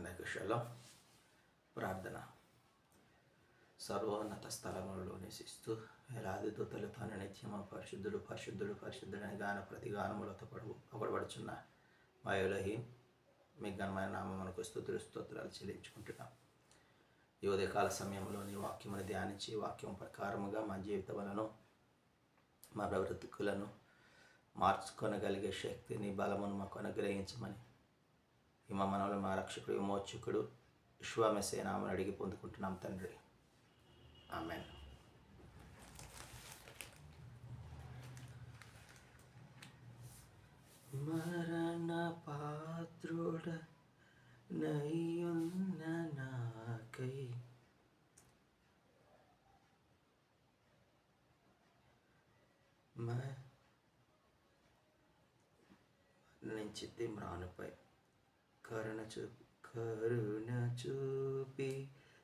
అందరికీ శలం ప్రార్థన. సర్వోన్నత స్థలములలో నిశిస్తూ వేలాది దూతలు తాను నిత్యమ పరిశుద్ధుడు పరిశుద్ధుడు పరిశుద్ధుడని గాన ప్రతి గానములతో పడు ఒకడబడుచున్న మా మీ ఘనమైన నామమునకు స్థుతులు స్తోత్రాలు చెల్లించుకుంటున్నాం. ఈ ఉదయకాల సమయంలో నీ వాక్యమును ధ్యానించి వాక్యం ప్రకారముగా మా జీవితములను మా బ్రతుకులను మార్చుకొనగలిగే శక్తిని బలమును మాకు అనుగ్రహించమని మా మనవులు మా రక్షకుడు విమోచకుడు విశ్వామెసేనామని అడిగి పొందుకుంటున్నాం తండ్రి. ఆమె మరణ పాత్రుడ నయ్యున్న నాకై నుంచి మ్రానుపై. కరుణ చూపి కరుణ చూపి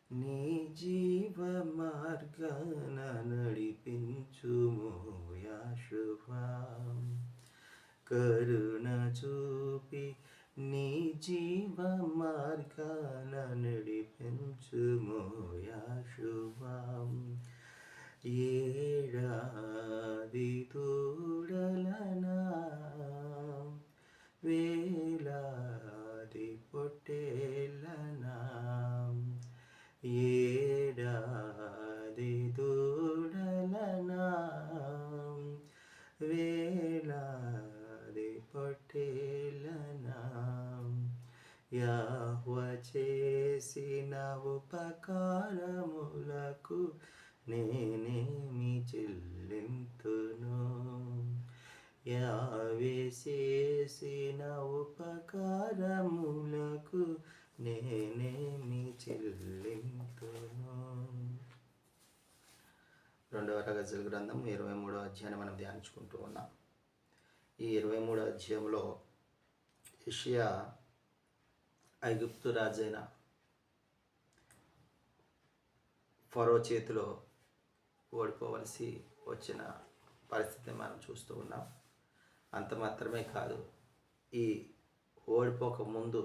నీ జీవ మార్గాన నడిపించుము యాశుభాం కరుణ చూపి నీ జీవ మార్గాన నడిపించుము యాశుభాం ఏడాది తోడలనా దూడలనా వేలాది పొట్టేలనా యాహ్వ చేసిన ఉపకారములకు నేనేమి చెల్లింతును? యావేసేసిన ఉపకారములకు నేనేమి చెల్లింతును? రెండవ రగజల్ గ్రంథం ఇరవై మూడో అధ్యాయాన్ని మనం ధ్యానించుకుంటూ ఉన్నాం. ఈ ఇరవై మూడో అధ్యాయంలో ఏషియా ఐగుప్తు రాజైన ఫరో చేతిలో ఓడిపోవలసి వచ్చిన పరిస్థితిని మనం చూస్తూ ఉన్నాం. అంత మాత్రమే కాదు ఈ ఓడిపోక ముందు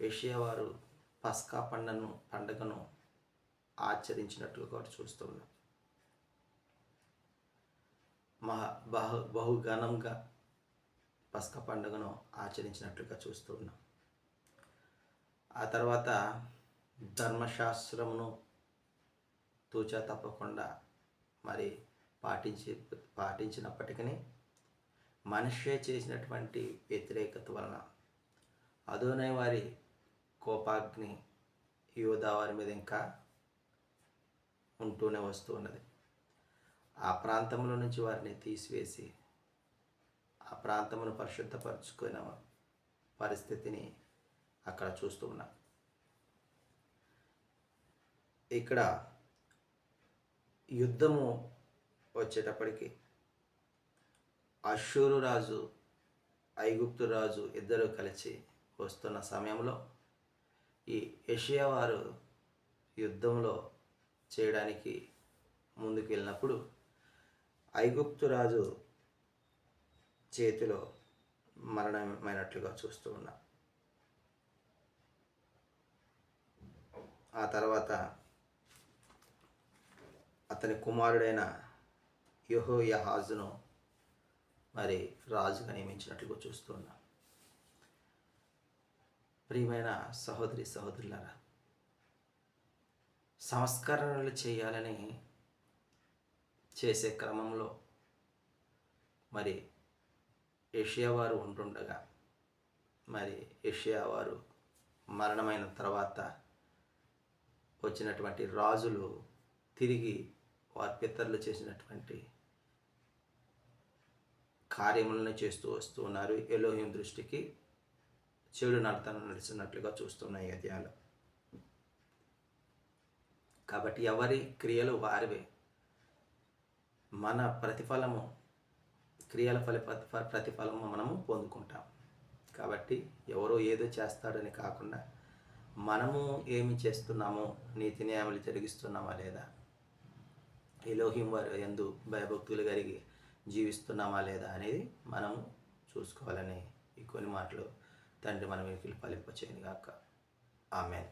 ఏషియా వారు పస్కా పండుగను పండుగను ఆచరించినట్లుగా కూడా చూస్తూ ఉన్నాం మహా బహు బహుఘనంగా పసక పండుగను ఆచరించినట్లుగా చూస్తూ ఉన్నాం. ఆ తర్వాత ధర్మశాస్త్రమును తూచా తప్పకుండా మరి పాటించి పాటించినప్పటికీ మనిషే చేసినటువంటి వ్యతిరేకత వలన అదోనే వారి కోపాగ్ని యోధా వారి మీద ఇంకా ఉంటూనే వస్తూ ఉన్నది. ఆ ప్రాంతంలో నుంచి వారిని తీసివేసి ఆ ప్రాంతమును పరిశుద్ధపరచుకున్న పరిస్థితిని అక్కడ చూస్తూ ఉన్నాం. ఇక్కడ యుద్ధము వచ్చేటప్పటికి అశ్షూరు రాజు ఐగుప్తు రాజు ఇద్దరు కలిసి వస్తున్న సమయంలో ఈ ఏషియా వారు యుద్ధంలో చేయడానికి ముందుకు వెళ్ళినప్పుడు ఐగుప్తు రాజు చేతిలో మరణమైనట్లుగా చూస్తూ ఉన్నా. ఆ తర్వాత అతని కుమారుడైన యహో యహాజును మరి రాజుగా నియమించినట్లుగా చూస్తున్నా ప్రియమైన సహోదరి సహోదరులారా సంస్కరణలు చేయాలని చేసే క్రమంలో మరి ఏషియా వారు ఉంటుండగా మరి ఏషియా వారు మరణమైన తర్వాత వచ్చినటువంటి రాజులు తిరిగి వారి పితరులు చేసినటువంటి కార్యములను చేస్తూ వస్తూ ఉన్నారు. ఎలోహిం దృష్టికి చెడు నడతను నడిచినట్లుగా చూస్తున్నాయి అధ్యాయాలు. కాబట్టి ఎవరి క్రియలు వారివే. మన ప్రతిఫలము క్రియల ఫలి ప్రతిఫలము మనము పొందుకుంటాం. కాబట్టి ఎవరో ఏదో చేస్తాడని కాకుండా మనము ఏమి చేస్తున్నామో నీతి న్యాయములు జరిగిస్తున్నామా లేదా ఎలోహిం వారు ఎందు భయభక్తులు కలిగి జీవిస్తున్నామా లేదా అనేది మనము చూసుకోవాలని ఈ కొన్ని మాటలు తండ్రి మనం వెనుకలు ఫలింపచేయను గాక ఆమెన్.